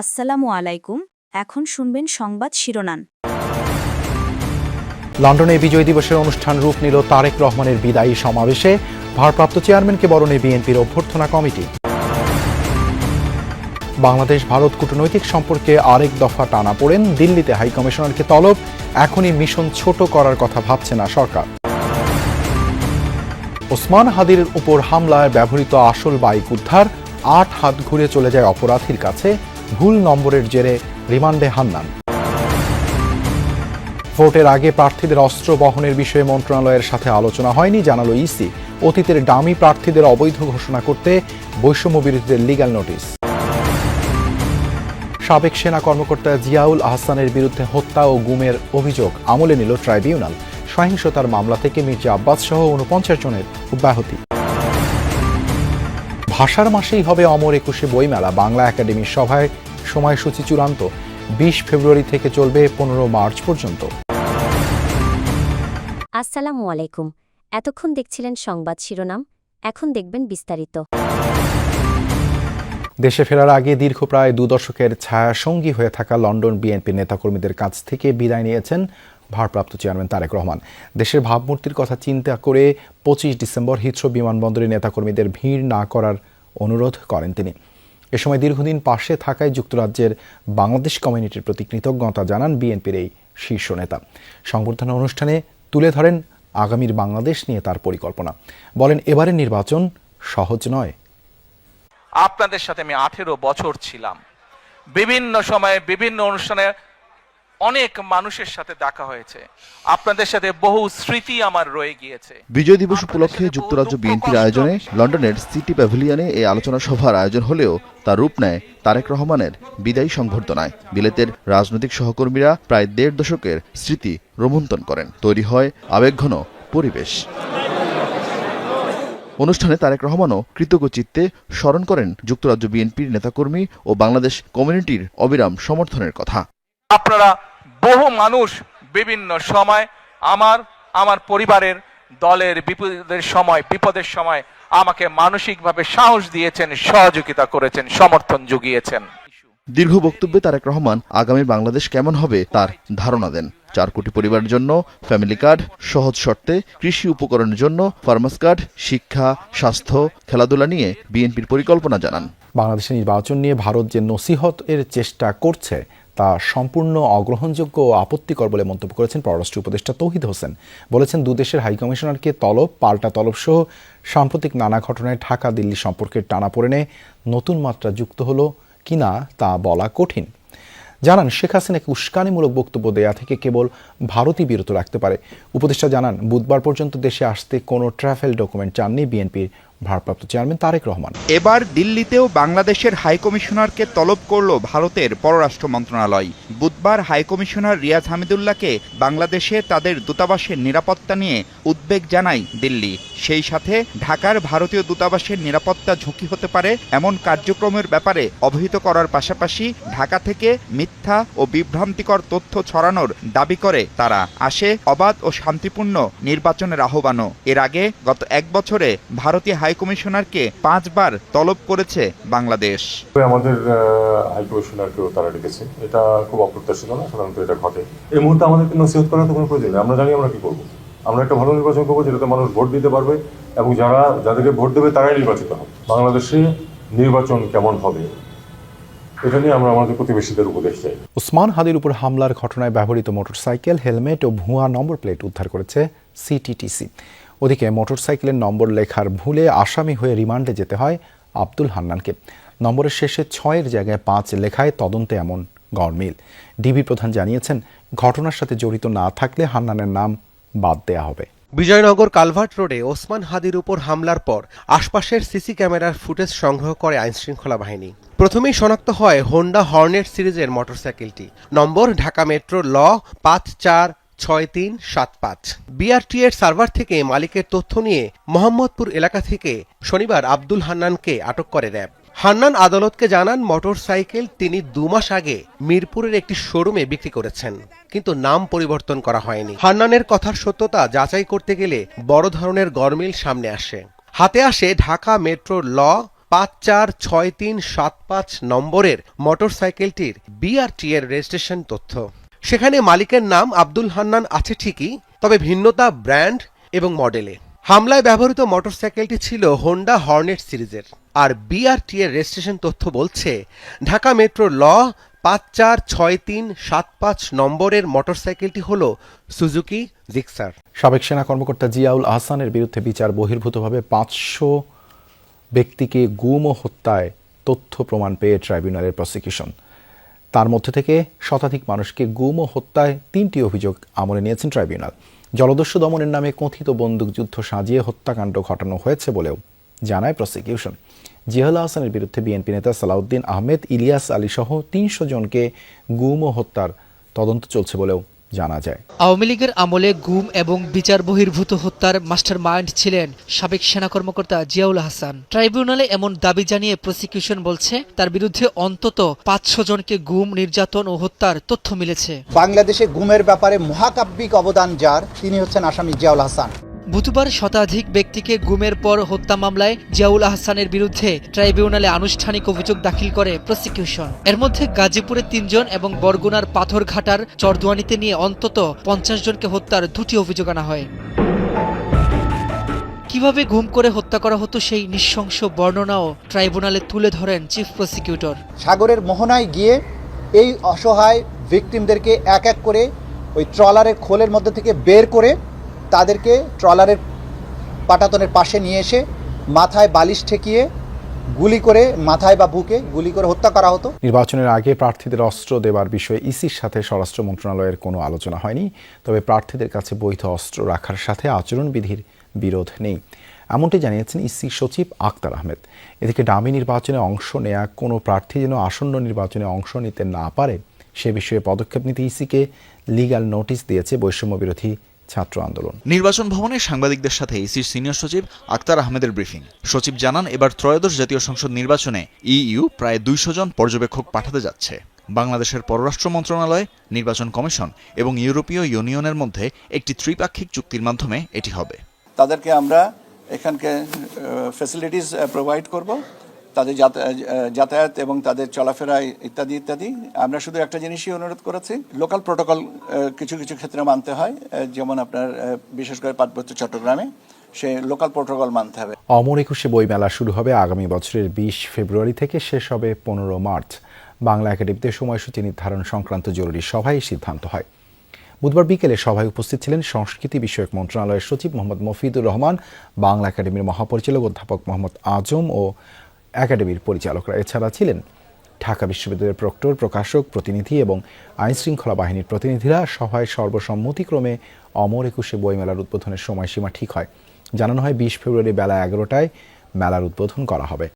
আসসালামু আলাইকুম, এখন শুনবেন সংবাদ শিরোনাম। লন্ডনে বিজয় দিবসের অনুষ্ঠান রূপ নিল তারেক রহমানের বিদায়ী সমাবেশে। ভারপ্রাপ্ত চেয়ারম্যানকে বরণে বিএনপির অভ্যর্থনা কমিটি। বাংলাদেশ, ভারত কূটনৈতিক সম্পর্কে আরেক দফা টানা পড়েন দিল্লিতে হাইকমিশনারকে তলব, এখনই মিশন ছোট করার কথা ভাবছে না সরকার। ওসমান হাদির উপর হামলায় ব্যবহৃত আসল বাইক উদ্ধার, আট হাত ঘুরে চলে যায় অপরাধীর কাছে। ভুল নম্বরের জেরে রিমান্ডে হান্নান ভোটের আগে প্রার্থীদের অস্ত্র বহনের বিষয়ে মন্ত্রণালয়ের সাথে আলোচনা হয়নি, জানালো ইসি। অতীতের ডামি প্রার্থীদের অবৈধ ঘোষণা করতে বৈষম্য বিরোধীদের লিগ্যাল নোটিশ সাবেক সেনা কর্মকর্তা জিয়াউল আহসানের বিরুদ্ধে হত্যা ও গুমের অভিযোগ আমলে নিল ট্রাইব্যুনাল। সহিংসতার মামলা থেকে মির্জা আব্বাস সহ উনপঞ্চাশ জনের অব্যাহতি ভাষার মাসেই হবে অমর একুশে বইমেলা। বাংলা একাডেমির সভায় সময়সূচি চূড়ান্ত। বিশ ফেব্রুয়ারি থেকে চলবে পনেরো মার্চ পর্যন্ত। আসসালামু আলাইকুম। এতক্ষণ দেখছিলেন সংবাদ শিরোনাম। এখন দেখবেন বিস্তারিত। দেশে ফেরার আগে দীর্ঘ প্রায় দু দশকের ছায়া সঙ্গী হয়ে থাকা লন্ডন বিএনপির নেতাকর্মীদের কাছ থেকে বিদায় নিয়েছেন ভারপ্রাপ্ত চেয়ারম্যান তারেক রহমান। দেশের ভাবমূর্তির কথা চিন্তা করে পঁচিশ ডিসেম্বর হিথ্রো বিমানবন্দরে নেতাকর্মীদের ভিড় না করার অনুরোধ করেন তিনি। এ সময় দীর্ঘদিন পাশে থাকায় যুক্তরাজ্যের বাংলাদেশ কমিউনিটির প্রতি কৃতজ্ঞতা জানান বিএনপির এই শীর্ষ নেতা। সংবর্ধনা অনুষ্ঠানে তুলে ধরেন আগামীর বাংলাদেশ নিয়ে তার পরিকল্পনা। বলেন, এবারের নির্বাচন সহজ নয়। আপনাদের সাথে আমি আঠেরো বছর ছিলাম। বিভিন্ন সময়ে বিভিন্ন অনুষ্ঠানে অনেক মানুষের সাথে দেখা হয়েছে। আপনাদের সাথে বহু স্মৃতি আমার রয়ে গিয়েছে। বিজয় দিবস উপলক্ষে যুক্তরাজ্য বিএনপির আয়োজনে লন্ডনের সিটি প্যাভিলিয়নে এই আলোচনা সভার আয়োজন হলেও তার রূপ নেয় তারেক রহমানের বিদায়ী সংবর্ধনায়। বিলেতের রাজনৈতিক সহকর্মীরা প্রায় দেড় দশকের স্মৃতি রোমন্থন করেন। তৈরি হয় আবেগঘন পরিবেশ। অনুষ্ঠানে তারেক রহমানও কৃতজ্ঞ চিত্তে স্মরণ করেন যুক্তরাজ্য বিএনপির নেতাকর্মী ও বাংলাদেশ কমিউনিটির অবিরাম সমর্থনের কথা। আপনারা বহু মানুষ বিভিন্ন সময় আমার আমার পরিবারের দলের বিপদের সময় বিপদের সময় আমাকে মানসিকভাবে সাহস দিয়েছেন সহযোগিতা করেছেন সমর্থন জুগিয়েছেন। দীর্ঘ বক্তব্যে তারেক রহমান আগামী বাংলাদেশ কেমন হবে তার ধারণা দেন। চার কোটি পরিবারের জন্য ফ্যামিলি কার্ড সহজ শর্তে কৃষি উপকরণের জন্য ফার্মাস কার্ড শিক্ষা স্বাস্থ্য খেলাধুলা নিয়ে বিএনপির পরিকল্পনা জানান। বাংলাদেশের নির্বাচন নিয়ে ভারত যে নসিহত এর চেষ্টা করছে তা সম্পূর্ণ অগ্রহণযোগ্য ও আপত্তিকর বলে মন্তব্য করেছেন পররাষ্ট্র উপদেষ্টা তৌহিদ হোসেন। বলেছেন দুদেশের হাইকমিশনারকে তলব, পাল্টা তলব সহ সাম্প্রতিক নানা ঘটনায় ঢাকা, দিল্লি সম্পর্কের টানাপোড়েনে নতুন মাত্রা যুক্ত হলো কিনা তা বলা কঠিন। জানান, শেখ হাসিনাকে উস্কানিমূলক বক্তব্য দেয়া থেকে কেবল ভারতই বিরত রাখতে পারে। উপদেষ্টা জানান, বুধবার পর্যন্ত দেশে আসতে কোনো ট্রাভেল ডকুমেন্ট চাননি বিএনপির ভারপ্রাপ্ত চেয়ারম্যান তারেক রহমান। এবার দিল্লিতেও বাংলাদেশের হাইকমিশনারকে তলব করল ভারতের পররাষ্ট্র মন্ত্রণালয়। বুধবার হাইকমিশনার রিয়াজ হামিদুল্লাহকে বাংলাদেশে তাদের দূতাবাসের নিরাপত্তা নিয়ে উদ্বেগ জানায় দিল্লি। সেই সাথে ঢাকার ভারতীয় দূতাবাসের নিরাপত্তা ঝুঁকি হতে পারে এমন কার্যক্রমের ব্যাপারে অবহিত করার পাশাপাশি ঢাকা থেকে মিথ্যা ও বিভ্রান্তিকর তথ্য ছড়ানোর দাবি করে তারা। আসে অবাধ ও শান্তিপূর্ণ নির্বাচনের আহ্বানও। এর আগে গত এক বছরে ভারতীয় হাইকমিশনারকে পাঁচবার তলব করেছে বাংলাদেশ। আমাদের হাই কমিশনারকেও তারা ডেকেছে। এটা খুব অপ্রত্যাশিত না সাধারণত এটা ঘটে। এই মুহূর্তে আমাদেরকে নসিহত করার তো কোনো প্রয়োজন নেই। আমরা জানি আমরা কি করব। আমরা একটা ভালো নির্বাচন করব যেটাতে মানুষ ভোট দিতে পারবে এবং যারা যাদেরকে ভোট দেবে তারাই নির্বাচিত হবে। বাংলাদেশে নির্বাচন কেমন হবে এটা নিয়ে আমরা আমাদের প্রতিবেশীদের উপদেশ চাই। ওসমান হাদির উপর হামলার ঘটনায় ব্যবহৃত মোটরসাইকেল হেলমেট ও ভুয়া নম্বর প্লেট উদ্ধার করেছে সিটিটিসি। ওদিকে মোটরসাইকেলের নম্বর লেখার ভুলে আসামি হয়ে রিমান্ডে যেতে হয় আব্দুল হান্নানকে। নম্বরের শেষে ছয়ের জায়গায় পাঁচ লেখায় তদন্তে এমন গড়মিল। ডিবি প্রধান জানিয়েছেন, ঘটনার সাথে জড়িত না থাকলে হান্নানের নাম বাদ দেয়া হবে। বিজয়নগর কালভার্ট রোডে ওসমান হাদির উপর হামলার পর আশপাশের সিসি ক্যামেরার ফুটেজ সংগ্রহ করে আইনশৃঙ্খলা বাহিনী। প্রথমেই শনাক্ত হয় হোন্ডা হর্নেট সিরিজের মোটরসাইকেলটি। নম্বর, ঢাকা মেট্রো ল পাঁচ চার ছয় তিন সাত পাঁচ। বিআরটি সার্ভার থেকে মালিকের তথ্য নিয়ে মোহাম্মদপুর এলাকা থেকে শনিবার আব্দুল হান্নানকে আটক করে র্যাব। হান্নান আদালতকে জানান, মোটরসাইকেল তিনি দু মাস আগে মিরপুরের একটি শোরুমে বিক্রি করেছেন, কিন্তু নাম পরিবর্তন করা হয়নি। হান্নানের কথার সত্যতা যাচাই করতে গেলে বড় ধরনের গরমিল সামনে আসে। হাতে আসে ঢাকা মেট্রো ল পাঁচ চার ছয় তিন সাত পাঁচ নম্বরের মোটরসাইকেলটির বিআরটি এর রেজিস্ট্রেশন তথ্য। সেখানে মালিকের নাম আব্দুল হান্নান আছে ঠিকই, তবে ভিন্নতা ব্র্যান্ড এবং মডেলে। হামলায় ব্যবহৃত মোটরসাইকেলটি ছিল হোন্ডা হর্নেট সিরিজের, আর বিআরটি এর রেজিস্ট্রেশন তথ্য বলছে, ঢাকা মেট্রো ল পাঁচ চার ছয় তিন সাত পাঁচ নম্বরের মোটরসাইকেলটি হল সুজুকি জিক্সার। সাবেক সেনা কর্মকর্তা জিয়াউল আহসানের বিরুদ্ধে বিচার বহির্ভূতভাবে পাঁচশো ব্যক্তিকে গুম ও হত্যায় তথ্য প্রমাণ পেয়ে ট্রাইব্যুনালের প্রসিকিউশন। তার মধ্যে থেকে শতাধিক মানুষকে গুম ও হত্যায় তিনটি অভিযোগ আমলে নিয়েছেন ট্রাইব্যুনাল। জলদস্যু দমনের নামে কথিত বন্দুকযুদ্ধ সাজিয়ে হত্যাকাণ্ড ঘটানো হয়েছে বলেও জানায় প্রসিকিউশন। জিয়াল আহসানের বিরুদ্ধে বিএনপি নেতা সালাউদ্দিন আহমেদ, ইলিয়াস আলী সহ তিনশো জনকে গুম ও হত্যার তদন্ত চলছে বলেও জানা যায়। আওয়ামী লীগের আমলে গুম এবং বিচার বহির্ভূত হত্যার মাস্টার মাইন্ড ছিলেন সাবেক সেনা কর্মকর্তা জিয়াউল হাসান। ট্রাইব্যুনালে এমন দাবি জানিয়ে প্রসিকিউশন বলছে তার বিরুদ্ধে অন্তত পাঁচশো জনকে গুম নির্যাতন ও হত্যার তথ্য মিলেছে। বাংলাদেশে গুমের ব্যাপারে মহাকাব্যিক অবদান যার তিনি হচ্ছেন আসামি জিয়াউল হাসান। বুধবার শতাধিক ব্যক্তিকে গুমের পর হত্যা মামলায় জিয়াউল আহসানের বিরুদ্ধে ট্রাইব্যুনালে আনুষ্ঠানিক অভিযোগ দাখিল করে প্রসিকিউশন। এর মধ্যে গাজীপুরে তিনজন এবং বরগুনার পাথরঘাটার চরদুয়ানিতে নিয়ে অন্তত পঞ্চাশ জনকে হত্যার দুটি অভিযোগ আনা হয়। কীভাবে গুম করে হত্যা করা হতো সেই নৃশংস বর্ণনাও ট্রাইব্যুনালে তুলে ধরেন চিফ প্রসিকিউটর। সাগরের মোহনায় গিয়ে এই অসহায় ভিকটিমদেরকে এক এক করে ওই ট্রলারের খোলের মধ্যে থেকে বের করে তাদেরকে ট্রলারের পাটাতনের পাশে নিয়ে এসে মাথায় বালিশ ঠেকিয়ে গুলি করে, মাথায় বা বুকে গুলি করে হত্যা করা হতো। নির্বাচনের আগে প্রার্থীদের অস্ত্র দেবার বিষয়ে ইসির সাথে স্বরাষ্ট্র মন্ত্রণালয়ের কোনো আলোচনা হয়নি, তবে প্রার্থীদের কাছে বৈধ অস্ত্র রাখার সাথে আচরণবিধির বিরোধ নেই। এমনটি জানিয়েছেন ইসি সচিব আক্তার আহমেদ। এদিকে ডামি নির্বাচনে অংশ নেয়া কোনো প্রার্থী যেন আসন্ন নির্বাচনে অংশ নিতে না পারে, সে বিষয়ে পদক্ষেপ নিতে ইসিকে লিগাল নোটিশ দিয়েছে বৈষম্য বিরোধী ছাত্র আন্দোলন। নির্বাচন ভবনে সাংবাদিকদের সাথে ইসির সিনিয়র সচিব আক্তার আহমেদের ব্রিফিং। সচিব জানান এবার ত্রয়োদশ জাতীয় সংসদ নির্বাচনে ইইউ প্রায় দুইশো জন পর্যবেক্ষক পাঠাতে যাচ্ছে। বাংলাদেশের পররাষ্ট্র মন্ত্রণালয় নির্বাচন কমিশন এবং ইউরোপীয় ইউনিয়নের মধ্যে একটি ত্রিপাক্ষিক চুক্তির মাধ্যমে এটি হবে। তাদেরকে আমরা এখানকে ফ্যাসিলিটিস প্রোভাইড করব। তাদের যাতা- যাতায়াত এবং তাদের চলাফেরা ইত্যাদি ইত্যাদি। আমরা শুধু একটা জিনিসই অনুরোধ করেছি, লোকাল প্রোটোকল কিছু কিছু ক্ষেত্রে মানতে হয় যেমন আপনার বিশেষ করে পার্বত্য চট্টগ্রামে, সে লোকাল প্রোটোকল মানতে হবে। অমর একুশে বইমেলা শুরু হবে আগামী বছরের বিশ ফেব্রুয়ারি থেকে, শেষ হবে পনেরো মার্চ। বাংলা একাডেমিতে সময়সূচি নির্ধারণ সংক্রান্ত জরুরি সভায় সিদ্ধান্ত হয়। বুধবার বিকেলে সভায় উপস্থিত ছিলেন সংস্কৃতি বিষয়ক মন্ত্রণালয়ের সচিব মোহাম্মদ মফিদুর রহমান, বাংলা একাডেমির মহাপরিচালক অধ্যাপক মোহাম্মদ আজম ও একাডেমির পরিচালকরা এছাড়া ছিলেন ঢাকা বিশ্ববিদ্যালয়ের প্রক্টর, প্রকাশক, প্রতিনিধি এবং আইনশৃঙ্খলা বাহিনীর প্রতিনিধিরা। সভায় সর্বসম্মতিক্রমে অমর একুশে বইমেলার উদ্বোধনের সময়সীমা ঠিক হয়। জানানো হয়, বিশ ফেব্রুয়ারি বেলা এগারোটায় মেলার উদ্বোধন করা হবে।